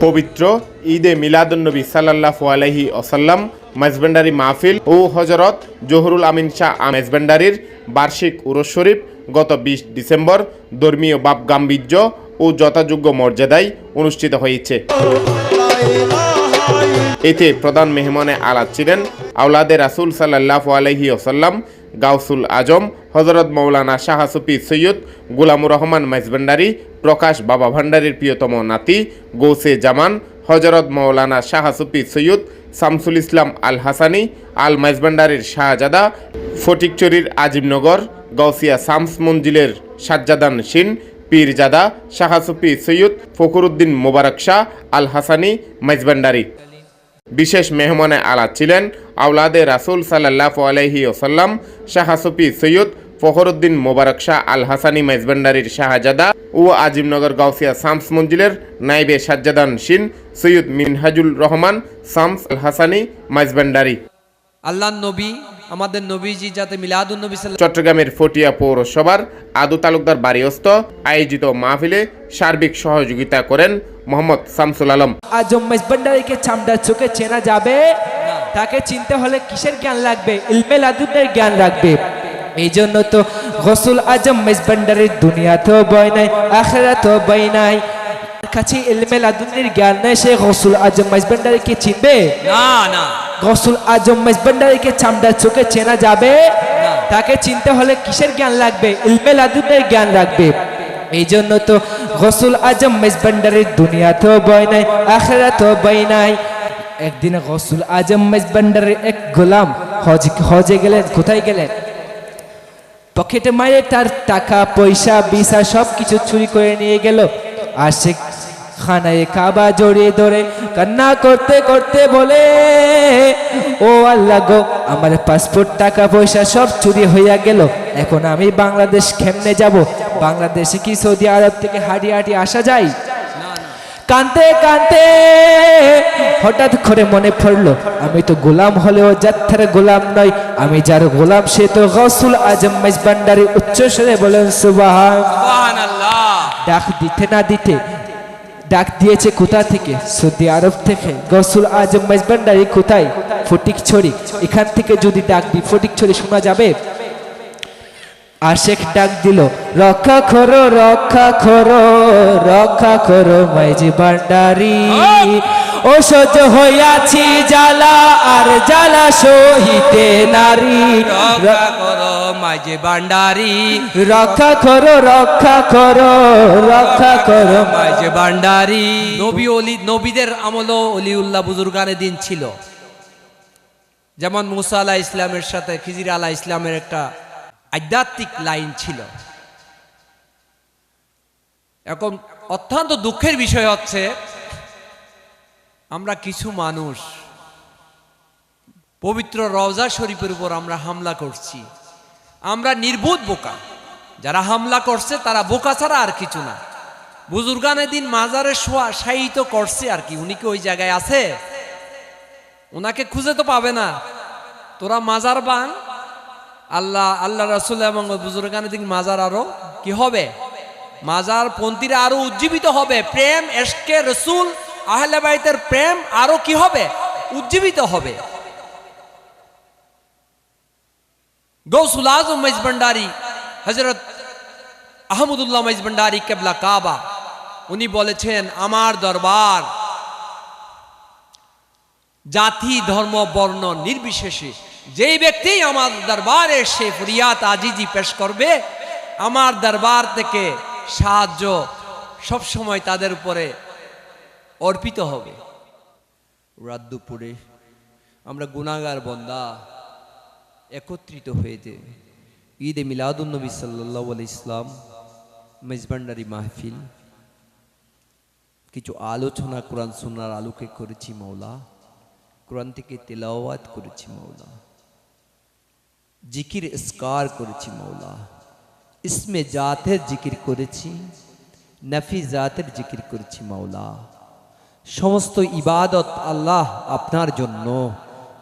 পবিত্র ঈদে মিলাদুন্নবী সাল্লাল্লাহু আলাইহি ওসাল্লাম মেজবেন্ডারি মাহফিল ও হজরত জহুরুল আমিন শাহ মেজবেন্ডারির বার্ষিক উরস শরীফ গত বিশ ডিসেম্বর ধর্মীয় বাপ গাম্ভীর্য ও যথাযোগ্য মর্যাদায় অনুষ্ঠিত হয়েছে। এতে প্রধান মেহমানে আলাদ ছিলেন আউলাদে রাসুল সাল্লাহ আলহি ওসাল্লাম গাউসুল আজম হজরত মৌলানা শাহ সুফি সৈয়দ গুলামুর রহমান মেজবেন্ডারি প্রকাশ বাবা ভান্ডারীর প্রিয়তম নাতি গৌসে জামান হজরত মৌলানা শাহ সুফি সৈয়দ শামসুল ইসলাম আল হাসানি, আল মেজবেন্ডারির শাহজাদা, ফটিকচুরির আজিমনগর গৌসিয়া শামস মঞ্জিলের সাজ্জাদান সিন পীরজাদা শাহ সুফি সৈয়দ ফখরুদ্দিন মোবারক শাহ আল হাসানি মেজবেন্ডারি বিশেষ মেহমানে আলাদ ছিলেন আওলাদে রাসুল সাল্লাহ আলহি ওসাল্লাম শাহাসুফি সৈয়দ ফখরুদ্দিন মোবারক শাহ আল হাসানি মেজবান্ডারির শাহজাদা ও আজিমনগর গাউসিয়া শামস মঞ্জিলের নাইবে সাজ্জাদান শিন সৈয়দ মিনহাজুল রহমান শামস আল হাসানি মেজবান্ডারি। আল্লাহ নবী আমাদের নবীজি যাতে মিলাদুন নবী চট্টগ্রামের ফটিয়া পৌরসভার আদু তালুকদার বাড়িস্থ আয়োজিত মাহফিলে সার্বিক সহযোগিতা করেন মোহাম্মদ শামসুল আলম। আজম মেজবান্ডারিকে চামড়া চোখে চেনা যাবে? তাকে চিনতে হলে কিসের জ্ঞান লাগবে? ইলমে লাদুনের জ্ঞান রাখবে এই জন্য তো গসুল আজম মেজবান্ডারির দুনিয়া তো বয় নাই আখেরা তো বয় নাই কাছে ইলমে লাদুনের জ্ঞান নেই সে গসুল আজম মেজবান্ডারিকে চিনবে? না না। গসুল আজম মেজবান্ডারিকে চামড়া চোখে চেনা যাবে? তাকে চিনতে হলে কিসের জ্ঞান লাগবে? ইলমে লাদুনের জ্ঞান রাখবে এই জন্য তো গসুল আজম মেজবান্ডারির দুনিয়া তো বয় নাই আখেরা তো বয় নাই। একদিন গসুল আজম মেজবান্ডারের এক গোলাম হজ, হজে গেলেন, কোথায় গেলেন? পকেটে মারে তার টাকা, পয়সা বিসা সব কিছু চুরি করে নিয়ে গেল। আর সে খানায় কাবা জড়িয়ে ধরে কান্না করতে করতে বলে, ও আল্লাহ গো, আমার পাসপোর্ট, টাকা, পয়সা সব চুরি হইয়া গেল। এখন আমি বাংলাদেশ খেমনে যাব? বাংলাদেশে কি সৌদি আরব থেকে হাঁটি হাঁটি আসা যায়? কানতে কানতে, হঠাৎ করে মনে পড়ল, আমি তো গোলাম হলেও যাত্রার গোলাম নয় আমি যার গোলাম সে তো গসুল আজম মেজবান্ডারি উচ্চ স্বরে বলেন ডাক দিতে না দিতে, ডাক দিয়েছে কোথা থেকে? সৌদি আরব থেকে। গসুল আজম মেজবান্ডারি কোথায়? ফটিক ছড়ি এখান থেকে যদি ডাক দি ফটিক ছড়ি শোনা যাবে? আশেক ডাক দিল রক্ষা করো রক্ষা করো রক্ষা করো মাইজি ভান্ডারি। ও সহ্য হইয়াছি জ্বালা আর জ্বালা সহিতে নারী। রক্ষা করো মাঝে ভান্ডারি। রক্ষা করো রক্ষা করো রক্ষা করো মাঝে ভান্ডারি। নবী অলি নবীদের আমলও অলিউল্লাহ বুজুর্গানের দিন ছিল। যেমন মুসা আলাহ ইসলামের সাথে খিজির আলাহ ইসলামের একটা আধ্যাত্মিক লাইন ছিল। এখন অত্যন্ত দুঃখের বিষয় হচ্ছে, আমরা কিছু মানুষ, পবিত্র রওজা শরীফের উপর আমরা হামলা করছি। আমরা নির্বোধ বোকা। যারা হামলা করছে, তারা বোকা ছাড়া আর কিছু না। বুজুর্গানের দিন মাজারে শোয়া, শায়িত করছে আর কি। উনি কি ওই জায়গায় আছে? ওনাকে খুঁজে তো পাবে না। তোরা মাজার বান আল্লাহ আল্লাহ রাসুল এবং বুজুর্গানের দিন মাজার আরও কি হবে? মাজার পন্থীরা আরও উজ্জীবিত হবে। প্রেম এসকে রসুল, আহলে বাইতের প্রেম আরও কি হবে? উজ্জীবিত হবে। গৌসুল আজম মেজবান্ডারি হজরত আহমদুল্লাহ মেজবান্ডারি কেবলা কাবা, উনি বলেছেন, আমার দরবার জাতি, ধর্ম, বর্ণ নির্বিশেষে যেই ব্যক্তি আমার দরবারে সে ফরিয়াত আজিজি পেশ করবে, আমার দরবার থেকে সাহায্য সব সময় তাদের উপরে অর্পিত হবে। রাত দুপুরে আমরা গুণাগার বন্দা একত্রিত হয়েছে। ঈদে মিলাদুলনবী সাল্লাহ ইসলাম মেজবান্ডারি মাহফিল। কিছু আলোচনা, কোরআন সুন্নার আলোকে করেছি মৌলা কোরআন থেকে তেলাওয়াত করেছি মৌলা জিকির স্কার করেছি মৌলা। ইসমে জাতের জিকির করেছি নফি জাতের জিকির করেছি মৌলা। সমস্ত ইবাদত আল্লাহ আপনার জন্য।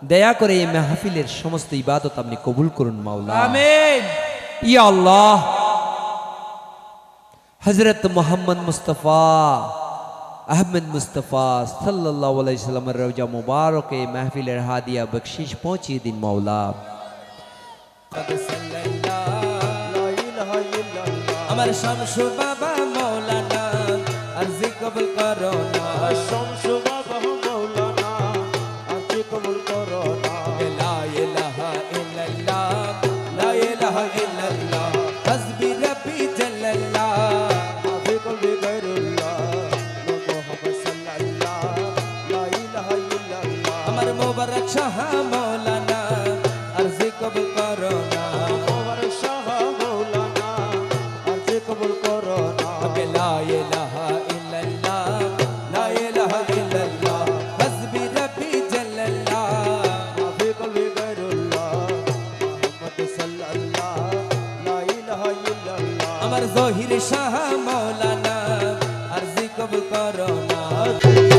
দয়া করে এই মাহফিলের সমস্ত ইবাদত আপনি কবুল করুন মাওলা ইয়া আল্লাহ। হজরত মোহাম্মদ মুস্তফা আহমেদ মুস্তফা সাল্লাহ সাল্লামের রোজা মুবারক মাহফিলের হাদিয়া বকশিস পৌঁছিয়ে দিন মৌলা। আমার শামসু বাবা মৌলানা আরজি কবুল করো না। শামসু বাবা মৌলানা আজকে কবুল করো না। লা ইলাহা ইল্লাল্লাহ লা ইলাহা ইল্লাল্লাহ হাসবি রাব্বি জাল্লাল্লাহ। মাফি কবি গায়রুল্লাহ মুহাম্মদ সাল্লাল্লাহ লা ইলাহা ইল্লাল্লাহ আমার মোবারক শাহ আমার জহির শাহ মৌলানা আরজি কবুল করো না।